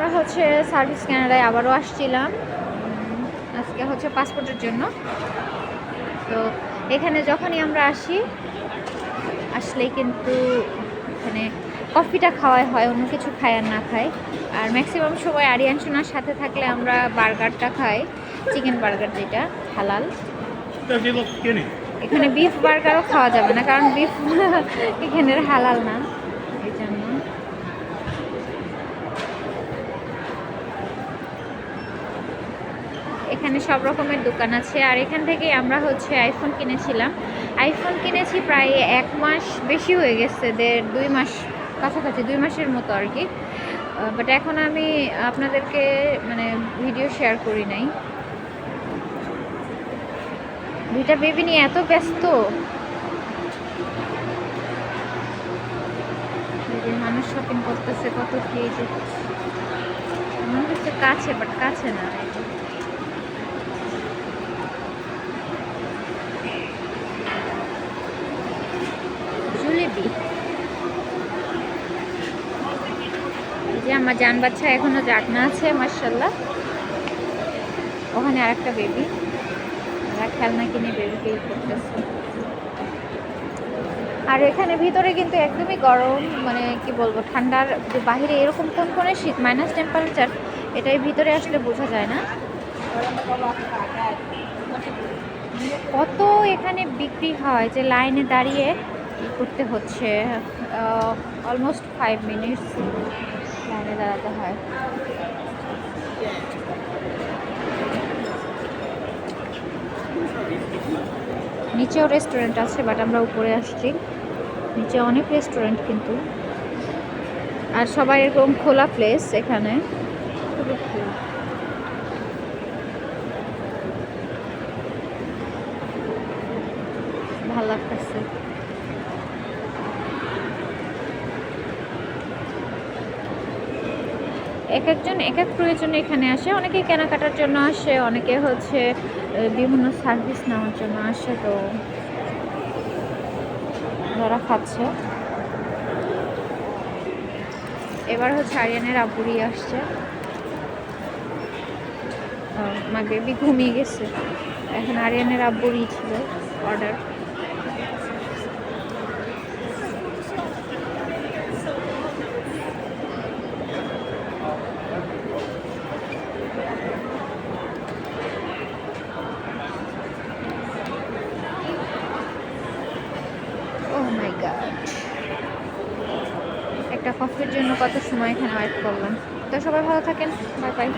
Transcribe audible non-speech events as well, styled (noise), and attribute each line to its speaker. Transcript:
Speaker 1: আমরা হচ্ছে সার্ভিস ক্যানাডায় আবারও আসছিলাম। আজকে হচ্ছে পাসপোর্টের জন্য। তো এখানে যখনই আমরা আসি আসলেই কিন্তু এখানে কফিটা খাওয়াই হয়, অন্য কিছু খাই আর না খাই। আর ম্যাক্সিমাম সময় আরিয়ান সোনার সাথে থাকলে আমরা বার্গারটা খাই, চিকেন বার্গার যেটা, হালাল? এখানে বিফ বার্গারও খাওয়া যাবে না, কারণ বিফ (laughs) এখানের হালাল না এই জন্য এখানে সব রকমের দোকান আছে। আর এখান থেকে আমরা হচ্ছে আইফোন কিনেছিলাম। আইফোন কিনেছি প্রায় এক মাস বেশি হয়ে গেছে, দেড় দুই মাস কাছাকাছি, দুই মাসের মতো আর কি। বাট এখন আমি আপনাদেরকে মানে ভিডিও শেয়ার করি নাই। দুইটা বেবি নিয়ে এত ব্যস্ত। মানুষ শপিং করতেছে, কত কি যে মনে হচ্ছে কাছে বাট কাছে না এই যে। জুলেবি যে আমার জান বাচ্চা এখনও জাগনা আছে মার্শাল্লাহ ওখানে আর একটা বেবি ওরা খেলনা কিনে বেবিকে করতেছে। আর এখানে ভিতরে কিন্তু একদমই গরম মানে কি বলব, ঠান্ডার যে বাইরে এরকম কোন কোনে শীত মাইনাস টেম্পারেচার এটাই ভিতরে আসলে বোঝা যায় না। কত এখানে বিক্রি হয় যে লাইনে দাঁড়িয়ে করতে হচ্ছে। অলমোস্ট ফাইভ মিনিটস লাইনে দাঁড়াতে হয়। নিচেও রেস্টুরেন্ট আছে বাট আমরা উপরে আসছি। নিচে অনেক রেস্টুরেন্ট কিন্তু। আর সবাই এরকম খোলা প্লেস এখানে। ভালো লাগতেছে। এক একজন এক এক প্রয়োজনে এখানে আসে। অনেকে কেনাকাটার জন্য আসে, অনেকে হচ্ছে বিভিন্ন সার্ভিস নেওয়ার জন্য আসে, তো যারা খাচ্ছে। এবার হচ্ছে আরিয়ানের আব্বুরি আসছে। মা বেবি ঘুমিয়ে গেছে। এখন আরিয়ানের আব্বুরি ছিল অর্ডার একটা কফির জন্য কত সময় এখানে ওয়েট করলাম। তো সবাই ভালো থাকেন। Bye bye